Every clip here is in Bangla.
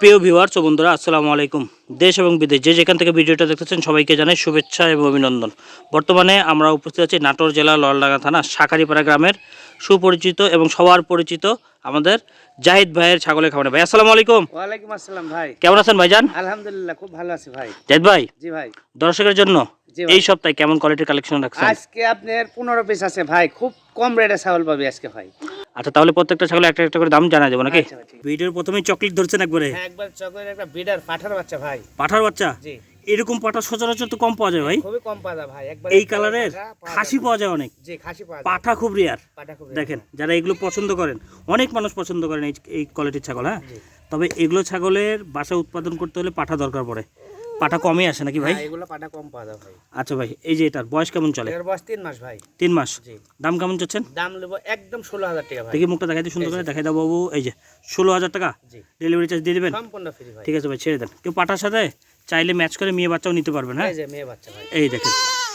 প্রিয় ভিউয়ার্স ও বন্ধুরা আসসালামু আলাইকুম। দেশ এবং বিদেশ যে যেখান থেকে ভিডিওটা দেখতেছেন সবাইকে জানাই শুভেচ্ছা এবং অভিনন্দন। বর্তমানে আমরা উপস্থিত আছি নাটোর জেলা লড়ডাঙ্গা থানা শাকারিপাড়া গ্রামের সুপরিচিত এবং সবার পরিচিত আমাদের জাহিদ ভাইয়ের ছাগলের খামারে। ভাই আসসালামু আলাইকুম। ওয়ালাইকুম আসসালাম ভাই। কেমন আছেন ভাইজান? আলহামদুলিল্লাহ খুব ভালো আছি ভাই। জাহিদ ভাই জি ভাই। দর্শকের জন্য এই সপ্তাহে কেমন কোয়ালিটির কালেকশন রাখছেন? আজকে আপনার পনেরো পিস আছে ভাই খুব কম রেটে ছাগল পাবে আজকে ভাই। আচ্ছা তাহলে প্রত্যেকটা ছাগল একটা একটা করে দাম জানা যাবে নাকি? আচ্ছা, ভিডিওর প্রথমেই চকলেট ধরছেন একবারে। হ্যাঁ একবার চকলের একটা বিডার পাঠার বাচ্চা ভাই। পাঠার বাচ্চা? জি। এরকম পাঠা সচরাচর তো কম পাওয়া যায় ভাই। খুবই কম পাওয়া যায় ভাই একবার এই কালারের খাসি পাওয়া যায়। অনেক। জি খাসি পাওয়া যায়। পাঠা খুব রেয়ার দেখেন যারা এগুলো পছন্দ করেন অনেক মানুষ পছন্দ করেন এই এই কোয়ালিটির ছাগল হ্যাঁ? তবে এগুলো ছাগলের বাসা উৎপাদন করতে হলে পাঠা দরকার পড়ে। পাঠা কমই আসে নাকি ভাই? এগুলো পাঠা কম পাওয়া যায় ভাই। আচ্ছা ভাই এই যে এটার বয়স কেমন চলে? এর বয়স তিন মাস ভাই। তিন মাস? জি। দাম কেমন চাচ্ছেন? দাম নেব একদম ষোলো হাজার টাকা ভাই। দেখি মুখটা দেখাই দিই সুন্দর করে দেখাই দাও বাবু এই যে ষোলো হাজার টাকা? জি। ডেলিভারি চার্জ দিয়ে দেবেন? সম্পূর্ণ ফ্রি ভাই। ঠিক আছে ভাই ছেড়ে দেন। কেউ পাঠার সাথে চাইলে ম্যাচ করে মেয়ে বাচ্চাও নিতে পারবেন হ্যাঁ? এই যে মেয়ে বাচ্চা ভাই। এই দেখেন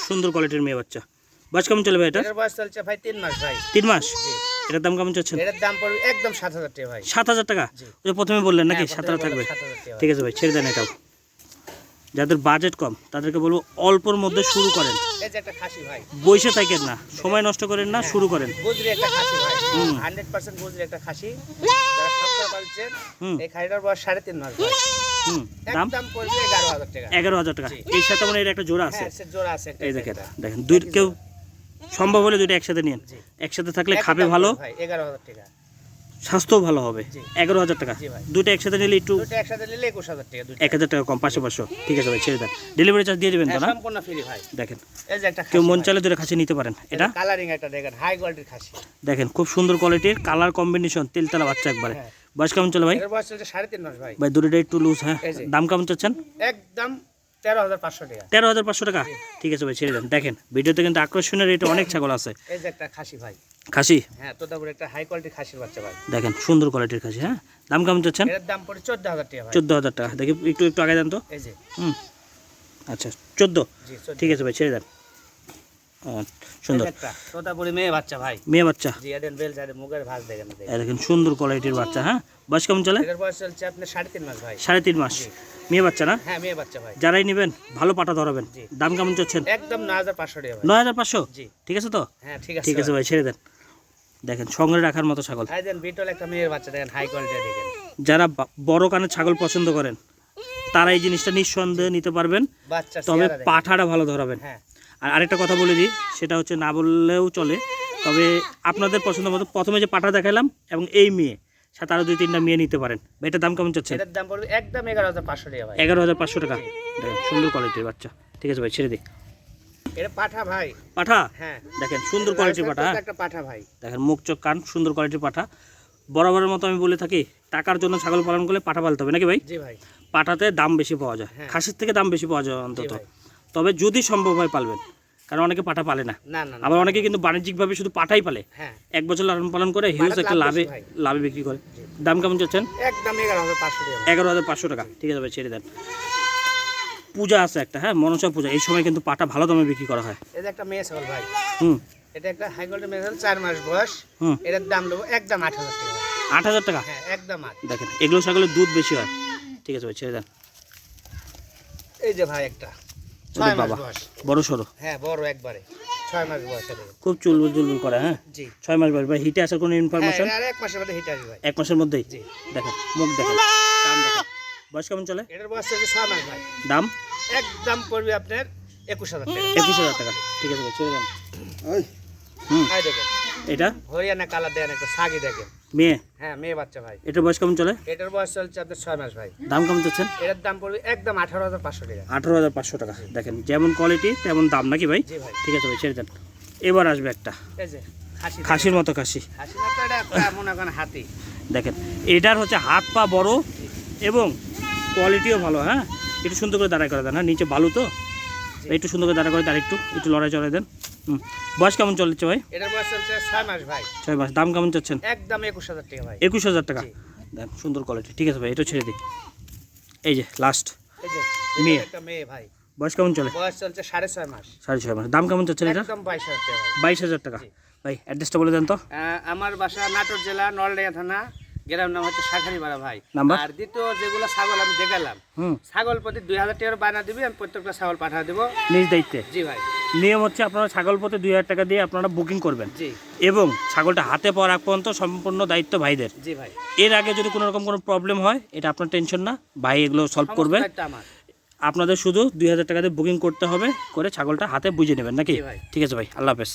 সুন্দর কোয়ালিটির মেয়ে বাচ্চা। বয়স কেমন চলে ভাই এটা এর বয়স চলছে ভাই তিন মাস ভাই। তিন মাস? জি। এটার দাম কেমন চাচ্ছেন? এটার দাম পড়বে একদম সাত হাজার টাকা ভাই। সাত হাজার টাকা? ওই প্রথমে বললেন নাকি হ্যাঁ, সাত হাজার থাকবে? 7,000 টাকা ঠিক আছে ভাই ছেড়ে দেন এটাও। যাদের বাজেট কম তাদেরকে বলব অল্পর মধ্যে শুরু করেন। বসে থাকেন না সময় নষ্ট করেন না শুরু করেন। এগারো হাজার টাকা। এই সাথে মানে এর একটা জোড়া আছে। হ্যাঁ জোড়া আছে এই দেখেন দেখেন দুই কেউ সম্ভব হলে দুইটা একসাথে নিন একসাথে থাকলে খাবে ভালো। এগারো হাজার টাকা। স্বাস্থ্যও ভালো হবে। এগারো হাজার টাকা। দুইটা একসাথে নিলে একটু একসাথে নিলে একুশ হাজার টাকা এক হাজার টাকা কম পাঁচশো পাঁচশো ঠিক আছে ভাই ছেড়ে দেন। ডেলিভারি চার্জ দিয়ে দেবেন তো হ্যাঁ, না? দেখেন। কেউ মন। চাইলে দুটো খাসি নিতে পারেন। এটা কালারিং একটা দেখেন হাই কোয়ালিটির খাসি। দেখেন খুব সুন্দর কোয়ালিটির কালার কম্বিনেশন তেলতলা বাচ্চা একবারে। হ্যাঁ। বয়স কেমন চলে ভাই? বয়স চলছে সাড়ে তিন মাস ভাই। ভাই দুটোটা একটু লুজ হ্যাঁ। দাম কেমন চাচ্ছেন? একদম তেরো হাজার পাঁচশো টাকা। তেরো হাজার পাঁচশো টাকা? ঠিক আছে ভাই ছেড়ে দেন। দেখেন ভিডিওতে কিন্তু আকর্ষণীয় রেটে অনেক ছাগল আছে। এই যে একটা খাসি ভাই। খাসি? হ্যাঁ একটা হাই কোয়ালিটির খাসির বাচ্চা ভাই। দেখেন সুন্দর কোয়ালিটির খাসি হ্যাঁ? দাম কেমন চাচ্ছেন? এর দাম পড়ে চোদ্দ হাজার টাকা চোদ্দ হাজার টাকা। দেখি একটু একটু আগে দেন তো। এই যে। হুম। আচ্ছা চোদ্দ? ঠিক আছে ভাই ছেড়ে দেন। সুন্দর। তোতাপুরি মেয়ে বাচ্চা ভাই। মেয়ে বাচ্চা? জি এডেন বেল সাইডে মুগের দেখেন সুন্দর কোয়ালিটির বাচ্চা হ্যাঁ? বয়স কেমন চলে? বয়স চলছে আপনার সাড়ে তিন মাস ভাই। সাড়ে তিন মাস। মেয়ে বাচ্চা না? হ্যাঁ মেয়ে বাচ্চা ভাই। যারাই নেবেন ভালো পাটা ধরাবেন। দাম কেমন চাচ্ছেন? একদম নয় হাজার পাঁচশো টাকা নয় হাজার পাঁচশো? জি। ঠিক আছে তো? হ্যাঁ ঠিক আছে ঠিক আছে ভাই। ছেড়ে দেন। দেখেন সঙ্গে রাখার মতো ছাগল। বিটল একটা মেয়ের বাচ্চা দেখেন হাই কোয়ালিটি দেখেন। যারা বড় কানের ছাগল পছন্দ করেন তারা এই জিনিসটা নিঃসন্দেহে নিতে পারবেন। বাচ্চা তবে পাঠাটা ভালো ধরাবেন। হ্যাঁ। আর আরেকটা কথা বলে দিই সেটা হচ্ছে না বললেও চলে তবে আপনাদের পছন্দ মতো প্রথমে যে পাঠা দেখালাম এবং এই মেয়ে। সাথে আরও দুই তিনটা মেয়ে নিতে পারেন। এটার দাম কেমন চাচ্ছেন? এটার দাম পড়বে একদম এগারো হাজার পাঁচশো টাকা ভাই। এগারো হাজার পাঁচশো টাকা। দেখেন সুন্দর কোয়ালিটির বাচ্চা। ঠিক আছে ভাই ছেড়ে দিই। এটা পাঠা ভাই। পাঠা? হ্যাঁ। দেখেন সুন্দর কোয়ালিটির পাঠা হ্যাঁ? একটা পাঠা ভাই। দেখেন মুখ চোখ কান সুন্দর কোয়ালিটির পাঠা। বরাবরের মতো আমি বলে থাকি টাকার জন্য ছাগল পালন করলে পাঠা পালতে হবে নাকি ভাই? জি ভাই। পাঠাতে দাম বেশি পাওয়া যায়। হ্যাঁ। খাসির থেকে দাম বেশি পাওয়া যায় অন্তত। তবে যদি সম্ভব হয় পালবেন। কারণ অনেকে পাঠা পালে না। আবার অনেকে কিন্তু বাণিজ্যিকভাবে শুধু পাঠাই পালে। হ্যাঁ। এক বছর লালন পালন করে হিউজ একটা লাভে লাভে বিক্রি করে। দাম কেমন চাচ্ছেন? একদম এগারো হাজার পাঁচশো টাকা। ঠিক আছে ভাই ছেড়ে দেন। পূজা আছে একটা হ্যাঁ মনসা পূজা। এই সময় কিন্তু পাটা ভালো দামে বিক্রি করা হয়। এটা একটা মেয়ে ছাগল ভাই। হুম। এটা একটা হাই কোয়ালিটি মেয়ে ছাগল চার মাস বয়স। হুম। এটার দাম নেব একদম আট হাজার টাকা। আট হাজার টাকা? হ্যাঁ একদম আট। দেখেন এগুলো ছাগলের দুধ বেশি হয়। ঠিক আছে ভাই ছেড়ে দেন। এই যে ভাই একটা। ছয় মাস বাবা বয়স। বড় সড়ো হ্যাঁ বড় একবারে। ছয় মাস বয়স। খুব চুলবুল চুলবুল করে হ্যাঁ? জি। ছয় মাস বয়স। ভাই হিটে আসার কোনো হ্যাঁ ইনফরমেশন আর এক মাসের মধ্যে হিট আসবে ভাই। এক মাসের মধ্যেই? জি। দেখেন মুখ দেখেন কান দেখেন বয়স কেমন চলে? এটার বয়স হচ্ছে ছয় মাস ভাই। দাম? একদম পড়বে আপনার একুশ হাজার টাকা। একুশ হাজার টাকা। ঠিক আছে ভাই ছেড়ে দেন। হুম। ভাই দেখেন। এটা? হরিয়ানা কালার দেন একটা সাগি দেখেন। মেয়ে? হ্যাঁ মেয়ে বাচ্চা ভাই। এটার বয়স কেমন চলে? এটার বয়স চলছে আপনার ছয় মাস ভাই। দাম কেমন চাচ্ছেন? এটার দাম পড়বে একদম আঠারো হাজার পাঁচশো টাকা। আঠারো হাজার পাঁচশো টাকা। দেখেন যেমন কোয়ালিটি তেমন দাম নাকি ভাই? ঠিক আছে ভাই ছেড়ে দেন। এবার আসবে একটা। খাসির মতো খাসি। হাতি। দেখেন এটার হচ্ছে হাত পা বড় এবং কোয়ালিটিও ভালো হ্যাঁ? একটু সুন্দর করে দাঁড়ায় করে দেন হ্যাঁ? নিচে বালু তো? একটু সুন্দর করে দাঁড়া করে দাঁড়া একটু একটু লড়াই চড়াই দেন। বয়স কেমন চলছে ভাই? এটার বয়স চলছে ছয় মাস ভাই। ছয় মাস। দাম কেমন চাচ্ছেন? একদম একুশ হাজার টাকা ভাই। একুশ হাজার টাকা? জি। সুন্দর কোয়ালিটি ঠিক আছে ভাই এটা ছেড়ে দিই। এই যে লাস্ট এই যে মেয়ে। এটা মেয়ে ভাই। বয়স কেমন চলে? বয়স চলছে সাড়ে ছয় মাস। সাড়ে ছয় মাস। দাম কেমন চাচ্ছেন এটা? একদম বাইশ হাজার টাকা ভাই। বাইশ হাজার টাকা। ভাই অ্যাড্রেসটা বলে দেন তো। আমার বাসা নাটোর জেলা নলডাঙ্গা থানা। গ্রাম নাম হচ্ছে শাখারিপাড়া ভাই? আর দ্বিতীয় যেগুলো ছাগল আমি দেখালাম। হুম। ছাগল প্রতি দুই হাজার টাকার বানা দিবি আমি প্রত্যেকটা ছাগল পাঠা দেবো। নিজ দায়িত্বে? জি ভাই। নিয়ম হচ্ছে আপনারা ছাগল পথে দুই হাজার টাকা দিয়ে আপনারা বুকিং করবেন। এবং ছাগলটা হাতে পাওয়ার আগ পর্যন্ত সম্পূর্ণ দায়িত্ব ভাইদের। এর আগে যদি কোনো রকম কোনো প্রবলেম হয় এটা আপনার টেনশন না ভাই এগুলো সলভ করবে আপনাদের শুধু দুই হাজার টাকা দিয়ে বুকিং করতে হবে করে ছাগলটা হাতে বুঝে নেবেন নাকি? ঠিক আছে ভাই আল্লাহ হাফেজ।